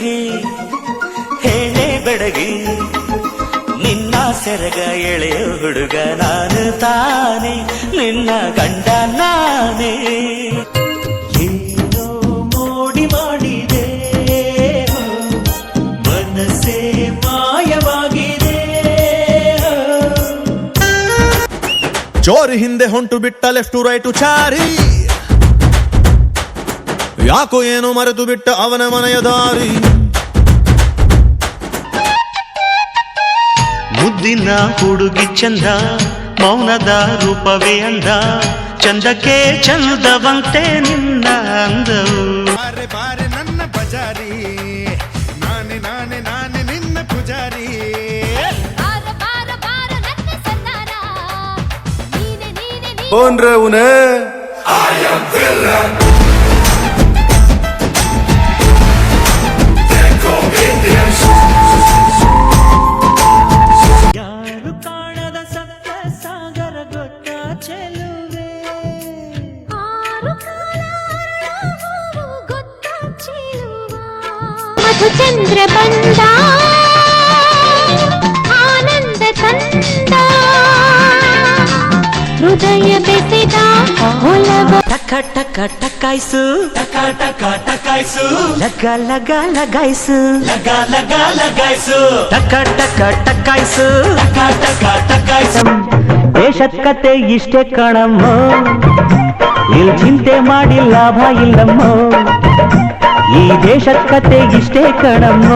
ಹುಡುಗಿ ಹೇಳೆ ಬೆಡಗಿ ನಿನ್ನ ಸೆರಗ ಎಳೆಯ ಹುಡುಗ ನಾನು ತಾನೆ, ನಿನ್ನ ಗಂಡ ನಾನೇ. ಮೋಡಿ ಮಾಡಿದೆ ಜೋರಿ ಹಿಂದೆ ಹೊಂಟು ಬಿಟ್ಟ ಲೆಫ್ಟು ರೈಟು ಚಾರಿ. ಯಾಕೋ ಏನು ಮರೆತು ಬಿಟ್ಟ ಅವನ ಮನೆಯ ದಾರಿ. ಮುದ್ದಿನ ಹುಡುಗಿ ಚಂದ ಮೌನದ ರೂಪವೇ ಅಂದ ಚಂದಕ್ಕೆ ಚಂದವಂತೆ ನಿನ್ನ ಅಂದವು ಬಾರೆ ಬಾರೆ ನನ್ನ ಬಜಾರಿ ನಾನೇ ನಾನೇ ನಾನೇ ನಿನ್ನ ಪೂಜಾರಿ ಬಾರ ಬಾರ చెలువే. మధుచంద్రబంద ఆనంద హృదయ బెసిద టక టక టకాయిసు టక టక టకాయిసు లగ లగ లగాయిసు లగ లగ లగాయిసు టక టక టకాయిసు టక టక ಲಗ ಲಗ ಲಗಾಯ್ಸು ಟಕ ಟಕ ಟಕಾಯ್ಸು ಟಕ ಟಕ ಟಕಾಯ್ಸು ದೇಶದ ಕತೆ ಇಷ್ಟೇ ಕಣಮ್ಮ ಇಲ್ಲಿ ಚಿಂತೆ ಮಾಡಿ ಲಾಭ ಇಲ್ಲಮ್ಮ ಈ ದೇಶದ ಕತೆ ಇಷ್ಟೇ ಕಣಮ್ಮ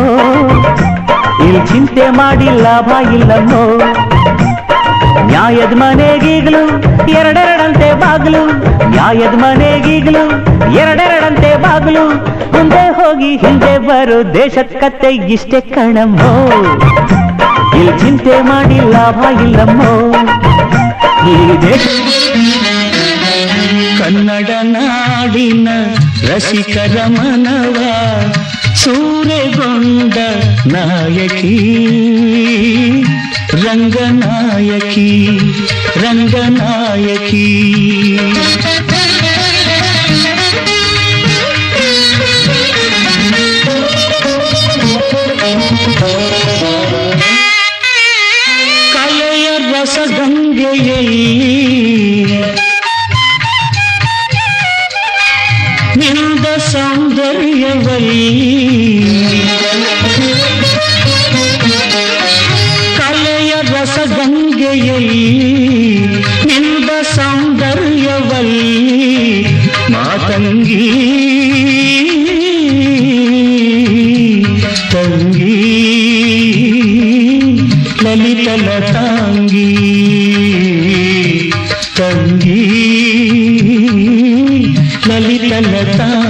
ಇಲ್ಲಿ ಚಿಂತೆ ಮಾಡಿ ಲಾಭ ಇಲ್ಲಮ್ಮ ನ್ಯಾಯದ ಮನೆಗೀಗ್ಲು ಎರಡೆರಡಂತೆ ಬಾಗ್ಲು ನ್ಯಾಯದ ಮನೆಗೀಗ್ಲು ಎರಡೆರಡಂತೆ ಬಾಗ್ಲು ಮುಂದೆ ಹೋಗಿ ಹಿಂದೆ ಬರೋ ದೇಶದ ಕತ್ತೆ ಇಷ್ಟೇ ಕಣಮ್ಮೋ ಇಲ್ಲಿ ಚಿಂತೆ ಮಾಡಿ ಲಾಭ ಇಲ್ಲಮ್ಮೋ ಈ ದೇಶ ಕನ್ನಡ ನಾಡಿನ ರಸಿಕರ ಮನವ ಸೂರೆಗೊಂಡ ನಾಯಕಿ ರಂಗನಾಯಕಿ ರಂಗನಾಯಕಿ తంగి లలితల తాంగి తంగి లలితల తాంగి